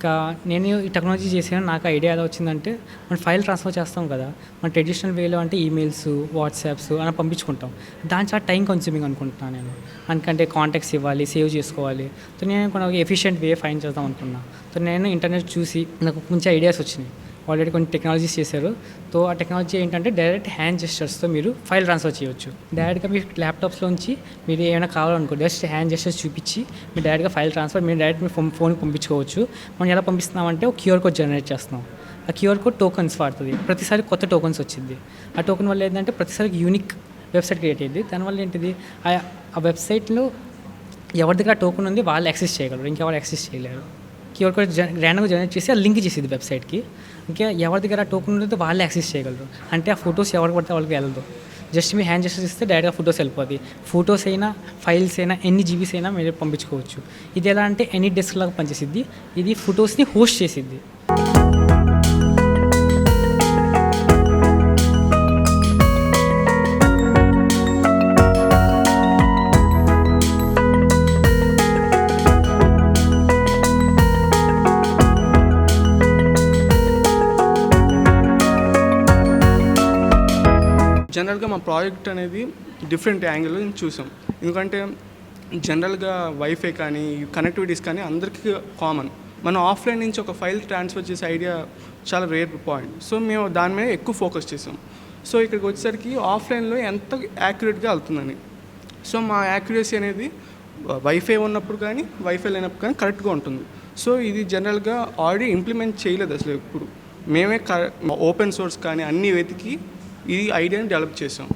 ఇంకా నేను ఈ టెక్నాలజీ చేసాను నాకు ఐడియా ఎలా వచ్చిందంటే మనం ఫైల్ ట్రాన్స్ఫర్ చేస్తాం కదా మన ట్రెడిషనల్ వేలో అంటే ఈమెయిల్స్ వాట్సాప్స్ అలా పంపించుకుంటాం. దాని చాలా టైం కన్స్యూమింగ్ అనుకుంటున్నాను నేను. అందుకంటే కాంటాక్ట్స్ ఇవ్వాలి సేవ్ చేసుకోవాలి. సో నేను కొన్ని ఎఫిషియెంట్ వే ఫైన్ చేద్దాం అనుకున్నాను సో నేను ఇంటర్నెట్ చూసి నాకు కొంచెం ఐడియాస్ వచ్చినాయి. ఆల్రెడీ కొన్ని టెక్నాలజీస్ చేశారు. సో ఆ టెక్నాలజీ ఏంటంటే డైరెక్ట్ హ్యాండ్ జెస్టర్స్తో మీరు ఫైల్ ట్రాన్స్ఫర్ చేయొచ్చు. డైరెక్ట్గా మీ ల్యాప్టాప్స్లోంచి మీరు ఏమైనా కావాలనుకో జస్ట్ హ్యాండ్ జెస్టర్స్ చూపించి మీరు డైరెక్ట్గా ఫైల్ ట్రాన్స్ఫర్ మీరు డైరెక్ట్ మీ ఫోన్ ఫోన్కి పంపించుకోవచ్చు. మనం ఎలా పంపిస్తున్నామంటే ఒక క్యూఆర్ కోడ్ జనరేట్ చేస్తున్నాం. ఆ క్యూఆర్ కోడ్ టోకన్స్ వాడుతుంది. ప్రతిసారి కొత్త టోకన్స్ వచ్చింది. ఆ టోకెన్ వల్ల ఏంటంటే ప్రతిసారి యూనిక్ వెబ్సైట్ క్రియేట్ అయ్యింది. దానివల్ల ఏంటిది? ఆ- వెబ్సైట్లో ఎవరి దగ్గర టోకెన్ ఉంది వాళ్ళు యాక్సెస్ చేయగలరు. ఇంకెవరు యాక్సెస్ చేయలేరు. క్యూఆర్ కోడ్ ర్యాండమ్గా జనరేట్ చేసి ఆ లింక్ చేసేది వెబ్సైట్కి. ఇంకా ఎవరి దగ్గర టోకెన్ ఉంటుందో వాళ్ళు యాక్సెస్ చేయగలరు. అంటే ఆ ఫొటోస్ ఎవరికి పడితే వాళ్ళకి వెళ్ళదు. జస్ట్ మీ హ్యాండ్ జెస్టర్ ఇస్తే డైరెక్ట్గా ఫొటోస్ వెళ్ళిపోతుంది ఫొటోస్ అయినా ఫైల్స్ అయినా ఎన్ని జీబీస్ అయినా మీరు పంపించుకోవచ్చు. ఇది ఎలా అంటే ఎనీ డెస్క్ లాగా పనిచేసిద్ది. ఇది ఫొటోస్ని హోస్ట్ చేసిద్ది. జనరల్గా మా ప్రాజెక్ట్ అనేది డిఫరెంట్ యాంగిల్ నుంచి చూసాం. ఎందుకంటే జనరల్గా వైఫై కానీ కనెక్టివిటీస్ కానీ అందరికీ కామన్ మనం ఆఫ్లైన్ నుంచి ఒక ఫైల్ ట్రాన్స్ఫర్ చేసే ఐడియా చాలా రేర్ పాయింట్ సో మేము దాని మీద ఎక్కువ ఫోకస్ చేసాం. సో ఇక్కడికి వచ్చేసరికి ఆఫ్లైన్లో ఎంత యాక్యురేట్గా వెళ్తుందని. సో మా యాక్యురసీ అనేది వైఫై ఉన్నప్పుడు కానీ వైఫై లేనప్పుడు కానీ కరెక్ట్గా ఉంటుంది. సో ఇది జనరల్గా ఆల్రెడీ ఇంప్లిమెంట్ చేయలేదు అసలు ఎప్పుడు. మేమే ఓపెన్ సోర్స్ కానీ అన్నీ వెతికి ఈ ఐడియాని డెవలప్ చేసాం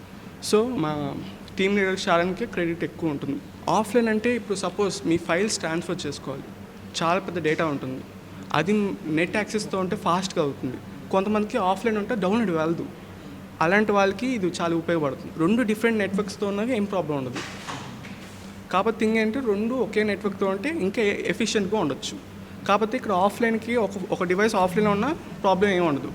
సో మా టీమ్ లీడర్ షారన్కే క్రెడిట్ ఎక్కువ ఉంటుంది. ఆఫ్లైన్ అంటే ఇప్పుడు సపోజ్ మీ ఫైల్స్ ట్రాన్స్ఫర్ చేసుకోవాలి. చాలా పెద్ద డేటా ఉంటుంది. అది నెట్ యాక్సెస్తో ఉంటే ఫాస్ట్గా అవుతుంది. కొంతమందికి ఆఫ్లైన్ ఉంటే డౌన్లోడ్ వెళ్ళదు. అలాంటి వాళ్ళకి ఇది చాలా ఉపయోగపడుతుంది. రెండు డిఫరెంట్ నెట్వర్క్స్తో ఉన్నవి ఏం ప్రాబ్లం ఉండదు. కాకపోతే థింగ్ ఏంటంటే రెండు ఒకే నెట్వర్క్తో ఉంటే ఇంకా ఎఫిషియెంట్గా ఉండొచ్చు. కాకపోతే ఇక్కడ ఆఫ్లైన్కి ఒక ఒక డివైస్ ఆఫ్లైన్ ఉన్న ప్రాబ్లం ఏమి ఉండదు.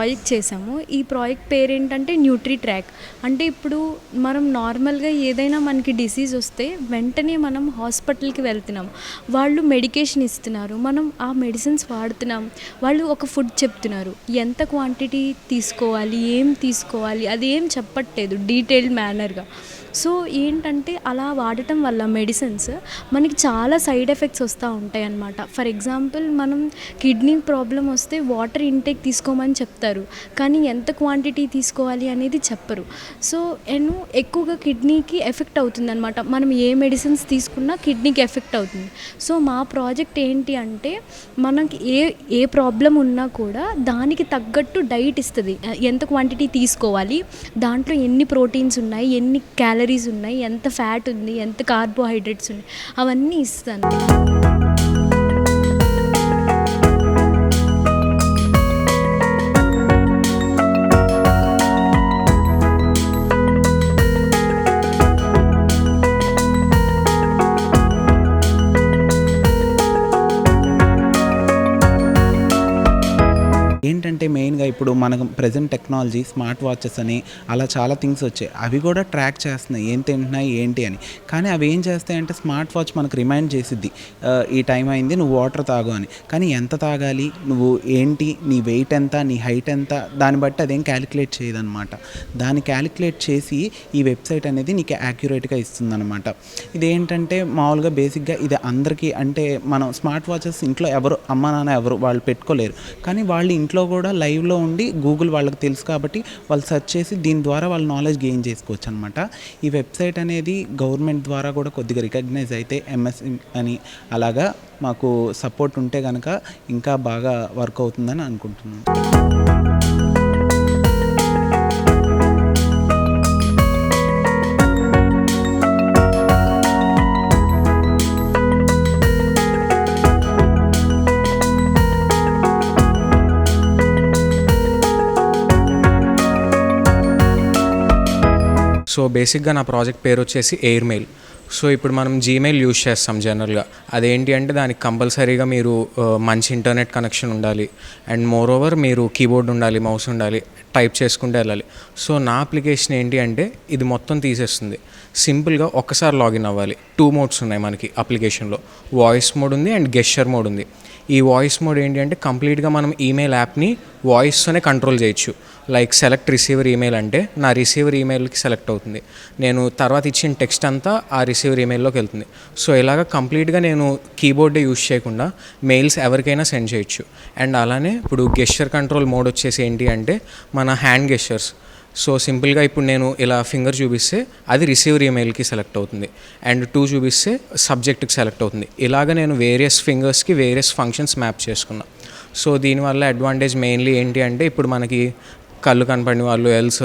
ప్రాజెక్ట్ చేసాము ఈ ప్రాజెక్ట్ పేరు ఏంటంటే న్యూట్రీ ట్రాక్ అంటే ఇప్పుడు మనం నార్మల్గా ఏదైనా మనకి డిసీజ్ వస్తే వెంటనే మనం హాస్పిటల్కి వెళ్తున్నాం. వాళ్ళు మెడికేషన్ ఇస్తున్నారు. మనం ఆ మెడిసిన్స్ వాడుతున్నాం. వాళ్ళు ఒక ఫుడ్ చెప్తున్నారు. ఎంత క్వాంటిటీ తీసుకోవాలి? ఏం తీసుకోవాలి? అది ఏం చెప్పట్లేదు. డీటెయిల్డ్ మేనర్గా సో ఏంటంటే అలా వాడటం వల్ల మెడిసిన్స్ మనకి చాలా సైడ్ ఎఫెక్ట్స్ వస్తూ ఉంటాయి అన్నమాట. ఫర్ ఎగ్జాంపుల్ మనం కిడ్నీ ప్రాబ్లం వస్తే వాటర్ ఇంటేక్ తీసుకోమని చెప్తారు. కానీ ఎంత క్వాంటిటీ తీసుకోవాలి అనేది చెప్పరు. సో నేను ఎక్కువగా కిడ్నీకి ఎఫెక్ట్ అవుతుంది అనమాట మనం ఏ మెడిసిన్స్ తీసుకున్నా కిడ్నీకి ఎఫెక్ట్ అవుతుంది. సో మా ప్రాజెక్ట్ ఏంటి అంటే మనకి ఏ ఏ ప్రాబ్లం ఉన్నా కూడా దానికి తగ్గట్టు డైట్ ఇస్తుంది. ఎంత క్వాంటిటీ తీసుకోవాలి దాంట్లో ఎన్ని ప్రోటీన్స్ ఉన్నాయి ఎన్ని క్యాలరీస్ ఉన్నాయి ఎంత ఫ్యాట్ ఉంది ఎంత కార్బోహైడ్రేట్స్ ఉన్నాయి అవన్నీ ఇస్తాను. ఇప్పుడు మనకు ప్రజెంట్ టెక్నాలజీ స్మార్ట్ వాచెస్ అని అలా చాలా థింగ్స్ వచ్చాయి. అవి కూడా ట్రాక్ చేస్తున్నాయి. ఏం తింటున్నాయి? ఏంటి అని. కానీ అవి ఏం చేస్తాయంటే స్మార్ట్ వాచ్ మనకు రిమైండ్ చేసిద్ది. ఈ టైం అయింది నువ్వు వాటర్ తాగు అని. కానీ ఎంత తాగాలి? నువ్వు ఏంటి? నీ వెయిట్ ఎంత? నీ హైట్ ఎంత? దాన్ని బట్టి అదేం క్యాలిక్యులేట్ చేయదన్నమాట. దాన్ని క్యాలిక్యులేట్ చేసి ఈ వెబ్సైట్ అనేది నీకు యాక్యురేట్గా ఇస్తుందన్నమాట. ఇదేంటంటే మామూలుగా బేసిక్గా ఇది అందరికీ అంటే మనం స్మార్ట్ వాచెస్ ఇంట్లో ఎవరు అమ్మ నాన్న ఎవరు వాళ్ళు పెట్టుకోలేరు. కానీ వాళ్ళు ఇంట్లో కూడా లైవ్లో ఉండి గూగుల్ వాళ్ళకి తెలుసు కాబట్టి వాళ్ళు సెర్చ్ చేసి దీని ద్వారా వాళ్ళు నాలెడ్జ్ గెయిన్ చేసుకోవచ్చు అనమాట ఈ వెబ్సైట్ అనేది గవర్నమెంట్ ద్వారా కూడా కొద్దిగా రికగ్నైజ్ అయితే ఎంఎస్ అని అలాగా మాకు సపోర్ట్ ఉంటే కనుక ఇంకా బాగా వర్క్ అవుతుందని అనుకుంటున్నాను సో బేసిక్గా నా ప్రాజెక్ట్ పేరు వచ్చేసి ఎయిర్ మెయిల్ సో ఇప్పుడు మనం జీమెయిల్ యూజ్ చేస్తాం జనరల్గా. అదేంటి అంటే దానికి కంపల్సరీగా మీరు మంచి ఇంటర్నెట్ కనెక్షన్ ఉండాలి. అండ్ మోర్ ఓవర్ మీరు కీబోర్డ్ ఉండాలి మౌస్ ఉండాలి టైప్ చేసుకుంటూ వెళ్ళాలి. సో నా అప్లికేషన్ ఏంటి అంటే ఇది మొత్తం తీసేస్తుంది. సింపుల్గా ఒక్కసారి లాగిన్ అవ్వాలి. టూ మోడ్స్ ఉన్నాయి మనకి అప్లికేషన్లో. వాయిస్ మోడ్ ఉంది అండ్ గెస్చర్ మోడ్ ఉంది. ఈ వాయిస్ మోడ్ ఏంటి అంటే కంప్లీట్గా మనం ఈమెయిల్ యాప్ని వాయిస్తోనే కంట్రోల్ చేయొచ్చు. లైక్ సెలెక్ట్ రిసీవర్ ఈమెయిల్ అంటే నా రిసీవర్ ఈమెయిల్కి సెలెక్ట్ అవుతుంది. నేను తర్వాత ఇచ్చిన టెక్స్ట్ అంతా ఆ రిసీవర్ ఈమెయిల్లోకి వెళ్తుంది. సో ఇలాగ కంప్లీట్గా నేను కీబోర్డే యూజ్ చేయకుండా మెయిల్స్ ఎవరికైనా సెండ్ చేయొచ్చు. అండ్ అలానే ఇప్పుడు గెస్చర్ కంట్రోల్ మోడ్ వచ్చేసి ఏంటి అంటే మన హ్యాండ్ గెస్చర్స్ సో సింపుల్గా ఇప్పుడు నేను ఇలా ఫింగర్ చూపిస్తే అది రిసీవర్ ఈమెయిల్కి సెలెక్ట్ అవుతుంది. అండ్ టూ చూపిస్తే సబ్జెక్ట్కి సెలెక్ట్ అవుతుంది. ఇలాగ నేను వేరియస్ ఫింగర్స్కి వేరియస్ ఫంక్షన్స్ మ్యాప్ చేసుకున్నా. సో దీనివల్ల అడ్వాంటేజ్ మెయిన్లీ ఏంటి అంటే ఇప్పుడు మనకి కళ్ళు కనపడిన వాళ్ళు ఎల్స్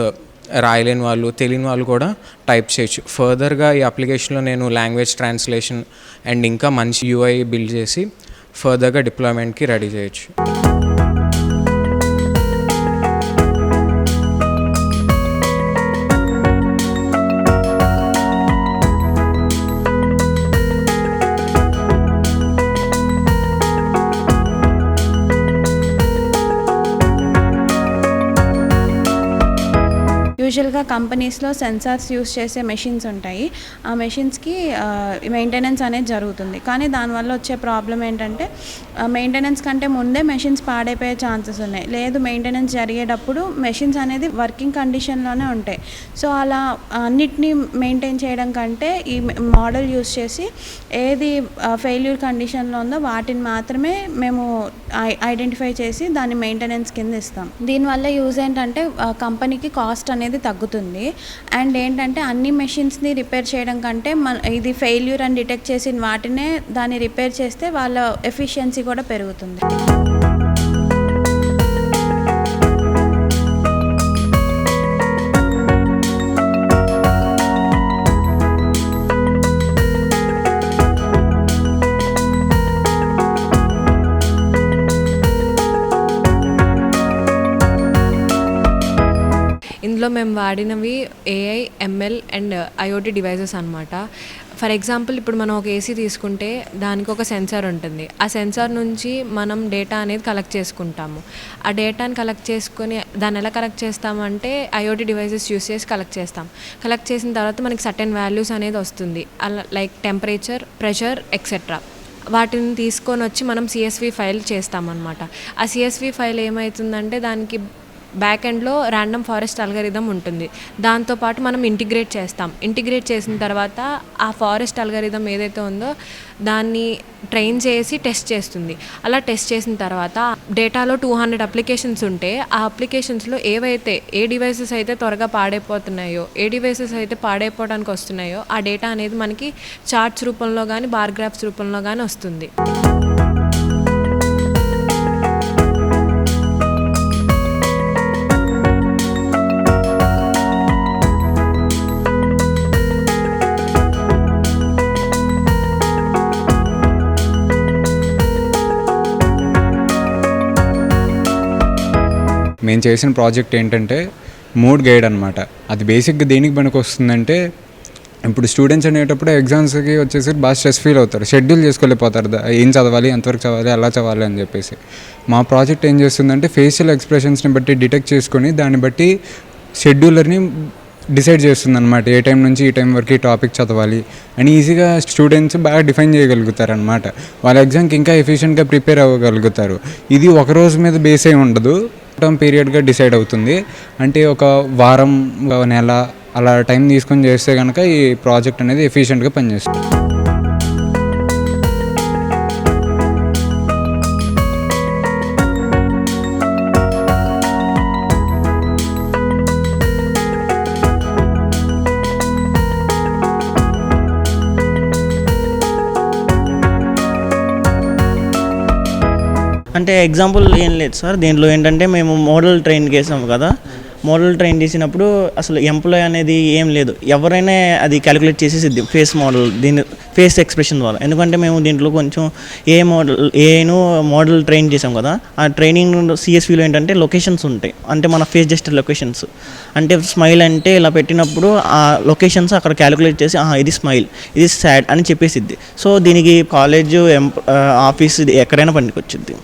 రాయలేని వాళ్ళు తెలియని వాళ్ళు కూడా టైప్ చేయొచ్చు. ఫర్దర్గా ఈ అప్లికేషన్లో నేను లాంగ్వేజ్ ట్రాన్స్లేషన్ అండ్ ఇంకా మంచి యూఐ బిల్డ్ చేసి ఫర్దర్గా డిప్లాయ్మెంట్కి రెడీ చేయొచ్చు. యూజువల్గా కంపెనీస్లో సెన్సార్స్ యూస్ చేసే మెషిన్స్ ఉంటాయి. ఆ మెషిన్స్కి మెయింటెనెన్స్ అనేది జరుగుతుంది. కానీ దానివల్ల వచ్చే ప్రాబ్లం ఏంటంటే మెయింటెనెన్స్ కంటే ముందే మెషిన్స్ పాడైపోయే ఛాన్సెస్ ఉన్నాయి. లేదు మెయింటెనెన్స్ జరిగేటప్పుడు మెషిన్స్ అనేది వర్కింగ్ కండిషన్లోనే ఉంటాయి. సో అలా అన్నిటినీ మెయింటైన్ చేయడం కంటే ఈ మోడల్ యూస్ చేసి ఏది ఫెయిల్యూర్ కండిషన్లో ఉందో వాటిని మాత్రమే మేము ఐడెంటిఫై చేసి దాన్ని మెయింటెనెన్స్ కింద ఇస్తాం. దీనివల్ల యూజ్ ఏంటంటే కంపెనీకి కాస్ట్ అనేది తగ్గుతుంది. అండ్ ఏంటంటే అన్ని మెషిన్స్ని రిపేర్ చేయడం కంటే మన ఇది ఫెయిల్యూర్ అని డిటెక్ట్ చేసిన వాటినే దాన్ని రిపేర్ చేస్తే వాళ్ళ ఎఫిషియన్సీ కూడా పెరుగుతుంది. ఇందులో మేము వాడినవి AI ML and IOT devices అనమాట ఫర్ ఎగ్జాంపుల్ ఇప్పుడు మనం ఒక ఏసీ తీసుకుంటే దానికి ఒక సెన్సార్ ఉంటుంది. ఆ సెన్సార్ నుంచి మనం డేటా అనేది కలెక్ట్ చేసుకుంటాము. ఆ డేటాని కలెక్ట్ చేసుకొని దాన్ని ఎలా కలెక్ట్ చేస్తామంటే ఐఓటీ డివైజెస్ యూస్ చేసి కలెక్ట్ చేస్తాం. కలెక్ట్ చేసిన తర్వాత మనకి సర్టెన్ వాల్యూస్ అనేది వస్తుంది. అలా లైక్ టెంపరేచర్ ప్రెషర్ ఎక్సెట్రా వాటిని తీసుకొని వచ్చి మనం సిఎస్వి ఫైల్ చేస్తామన్నమాట. ఆ సిఎస్వి ఫైల్ ఏమవుతుందంటే దానికి బ్యాక్ ఎండ్లో ర్యాండమ్ ఫారెస్ట్ అల్గరిథం ఉంటుంది. దాంతోపాటు మనం ఇంటిగ్రేట్ చేస్తాం. ఇంటిగ్రేట్ చేసిన తర్వాత ఆ ఫారెస్ట్ అల్గరిథం ఏదైతే ఉందో దాన్ని ట్రైన్ చేసి టెస్ట్ చేస్తుంది. అలా టెస్ట్ చేసిన తర్వాత డేటాలో టూ హండ్రెడ్ అప్లికేషన్స్ ఉంటే ఆ అప్లికేషన్స్లో ఏవైతే ఏ డివైసెస్ అయితే త్వరగా పాడైపోతున్నాయో ఏ డివైసెస్ అయితే పాడైపోవడానికి వస్తున్నాయో ఆ డేటా అనేది మనకి చార్ట్స్ రూపంలో కానీ బార్ గ్రాఫ్స్ రూపంలో కానీ వస్తుంది. మేము చేసిన ప్రాజెక్ట్ ఏంటంటే మూడ్ గైడ్ అనమాట అది బేసిక్గా దేనికి పనికి వస్తుందంటే ఇప్పుడు స్టూడెంట్స్ అనేటప్పుడు ఎగ్జామ్స్కి వచ్చేసి బాగా స్ట్రెస్ ఫీల్ అవుతారు. షెడ్యూల్ చేసుకోలేకపోతారు ఏం చదవాలి ఎంతవరకు చదవాలి ఎలా చదవాలి అని చెప్పేసి. మా ప్రాజెక్ట్ ఏం చేస్తుందంటే ఫేషియల్ ఎక్స్ప్రెషన్స్ని బట్టి డిటెక్ట్ చేసుకొని దాన్ని బట్టి షెడ్యూలర్ని డిసైడ్ చేస్తుంది అనమాట ఏ టైం నుంచి ఈ టైం వరకు ఈ టాపిక్ చదవాలి అని ఈజీగా స్టూడెంట్స్ బాగా డిఫైన్ చేయగలుగుతారు అనమాట వాళ్ళ ఎగ్జామ్కి ఇంకా ఎఫిషియెంట్గా ప్రిపేర్ అవ్వగలుగుతారు. ఇది ఒక రోజు మీద బేస్ అయి ఉండదు. టర్మ్ పీరియడ్గా డిసైడ్ అవుతుంది. అంటే ఒక వారం నెల అలా టైం తీసుకొని చేస్తే కనుక ఈ ప్రాజెక్ట్ అనేది ఎఫిషియెంట్గా పనిచేస్తుంది. అంటే ఎగ్జాంపుల్ ఏం లేదు సార్. దీంట్లో ఏంటంటే మేము మోడల్ ట్రైన్ చేసాము కదా. మోడల్ ట్రైన్ చేసినప్పుడు అసలు ఎంప్లాయ్ అనేది ఏం లేదు. ఎవరైనా అది క్యాలిక్యులేట్ చేసేసిద్ది ఫేస్ మోడల్ దీని ఫేస్ ఎక్స్ప్రెషన్ ద్వారా. ఎందుకంటే మేము దీంట్లో కొంచెం ఏ మోడల్ ఏను మోడల్ ట్రైన్ చేసాం కదా. ఆ ట్రైనింగ్ సిఎస్విలో ఏంటంటే లొకేషన్స్ ఉంటాయి. అంటే మన ఫేస్ జస్ట్ లొకేషన్స్ అంటే స్మైల్ అంటే ఇలా పెట్టినప్పుడు ఆ లొకేషన్స్ అక్కడ క్యాలిక్యులేట్ చేసి ఇది స్మైల్ ఇది సాడ్ అని చెప్పేసిద్ది సో దీనికి కాలేజ్ ఆఫీస్ ఇది ఎక్కడైనా పనికొచ్చింది